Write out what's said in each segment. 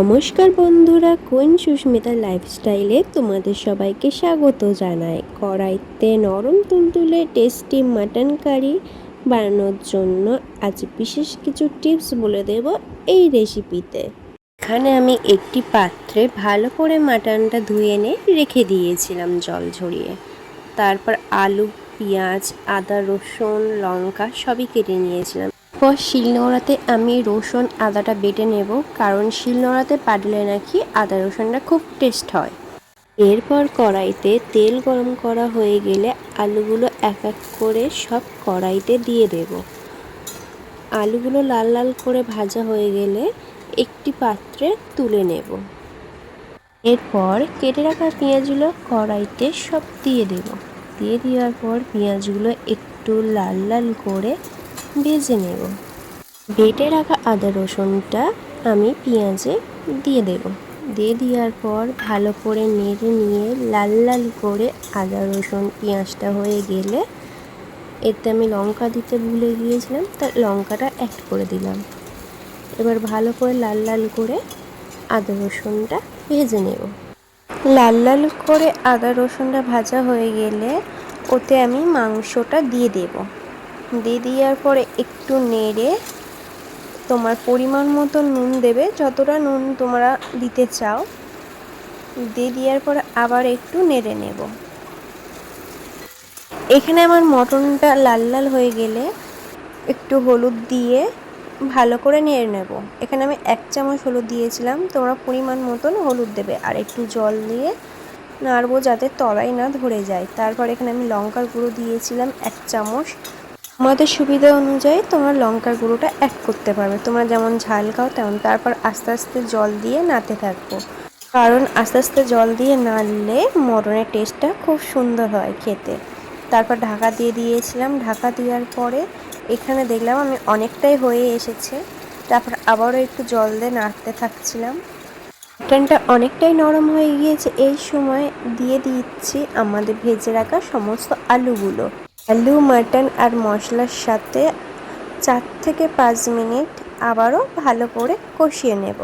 নমস্কার বন্ধুরা, কোয়েন সুস্মিতা লাইফস্টাইলে তোমাদের সবাইকে স্বাগত জানাই। কড়াইতে নরম তুলতুলে টেস্টি মাটন কারি বানানোর জন্য আজ বিশেষ কিছু টিপস বলে দেব এই রেসিপিতে এখানে আমি একটি পাত্রে ভালো করে মাটনটা ধুয়ে এনে রেখে দিয়েছিলাম জল ঝরিয়ে। তারপর আলু, পেঁয়াজ, আদা, রসুন, লঙ্কা সবই কেটে নিয়েছিলাম। পর শিলনোড়াতে আমি রসুন আদাটা বেটে নেব, কারণ শিলনোড়াতে পাটলে নাকি আদা রসুনটা খুব টেস্ট হয়। এরপর কড়াইতে তেল গরম করা হয়ে গেলে আলুগুলো এক এক করে সব কড়াইতে দিয়ে দেব। আলুগুলো লাল লাল করে ভাজা হয়ে গেলে একটি পাত্রে তুলে নেব। এরপর কেটে রাখা পেঁয়াজগুলো কড়াইতে সব দিয়ে দেব। দিয়ে দেওয়ার পর পেঁয়াজগুলো একটু লাল লাল করে ভেজে নেব। বেটে রাখা আদা রসুনটা আমি পেঁয়াজে দিয়ে দেব। দিয়ে দেওয়ার পর ভালো করে নেড়ে নিয়ে লাল লাল করে আদা রসুন পেঁয়াজটা হয়ে গেলে এতে আমি লঙ্কা দিতে ভুলে গিয়েছিলাম তার লঙ্কাটা অ্যাড করে দিলাম। এবার ভালো করে লাল লাল করে আদা রসুনটা ভেজে নেব। লাল লাল করে আদা রসুনটা ভাজা হয়ে গেলে ওতে আমি মাংসটা দিয়ে দেব। দিয়ে দেওয়ার পরে একটু নেড়ে তোমার পরিমাণ মতো নুন দেবে, যতটা নুন তোমরা দিতে চাও। দিয়ে দেওয়ার পরে আবার একটু নেড়ে নেব। এখানে আমার মটনটা লাল লাল হয়ে গেলে একটু হলুদ দিয়ে ভালো করে নেড়ে নেব। এখানে আমি এক চামচ হলুদ দিয়েছিলাম, তোমরা পরিমাণ মতন হলুদ দেবে আর একটু জল দিয়ে নাড়বো যাতে তলায় না ধরে যায়। তারপর এখানে আমি লঙ্কার গুঁড়ো দিয়েছিলাম এক চামচ। আমাদের সুবিধা অনুযায়ী তোমরা লঙ্কার গুঁড়োটা অ্যাড করতে পারবে। তোমরা যেমন ঝাল খাও তেমন। তারপর আস্তে আস্তে জল দিয়ে নাড়তে থাকব। কারণ আস্তে আস্তে জল দিয়ে নাড়লে মটনের টেস্টটা খুব সুন্দর হয় খেতে। তারপর ঢাকা দিয়ে দিয়েছিলাম। ঢাকা দেওয়ার পরে এখানে দেখলাম আমি অনেকটাই হয়ে এসেছে। তারপর আবারও একটু জল দিয়ে নাড়তে থাকছিলাম। মাটনটা অনেকটাই নরম হয়ে গিয়েছে। এই সময় দিয়ে দিচ্ছি আমাদের ভেজে রাখা সমস্ত আলুগুলো। আলু, মাটন আর মশলার সাথে চার থেকে পাঁচ মিনিট আবারও ভালো করে কষিয়ে নেব।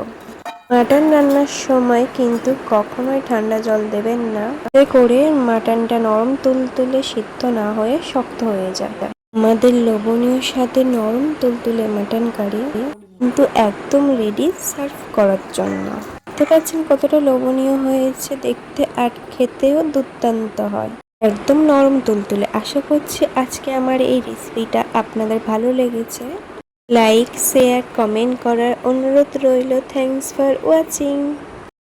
মাটন রান্নার সময় কিন্তু কখনোই ঠান্ডা জল দেবেন না। এতে করে মাটনটা নরম তুলতুলে সিদ্ধ না হয়ে শক্ত হয়ে যাবে আমাদের লোভনীয় সাথে নরম তুলতুলে মাটন কারি কিন্তু একদম রেডি সার্ভ করার জন্য। দেখতে পাচ্ছেন কতটা লোভনীয় হয়েছে দেখতে আর খেতেও দুর্দান্ত হয়। একদম নরম তুলতুলে। আশা করছি আজকে আমার এই রেসিপিটা আপনাদের ভালো লেগেছে। লাইক শেয়ার কমেন্ট করার অনুরোধ রইল। Thanks for watching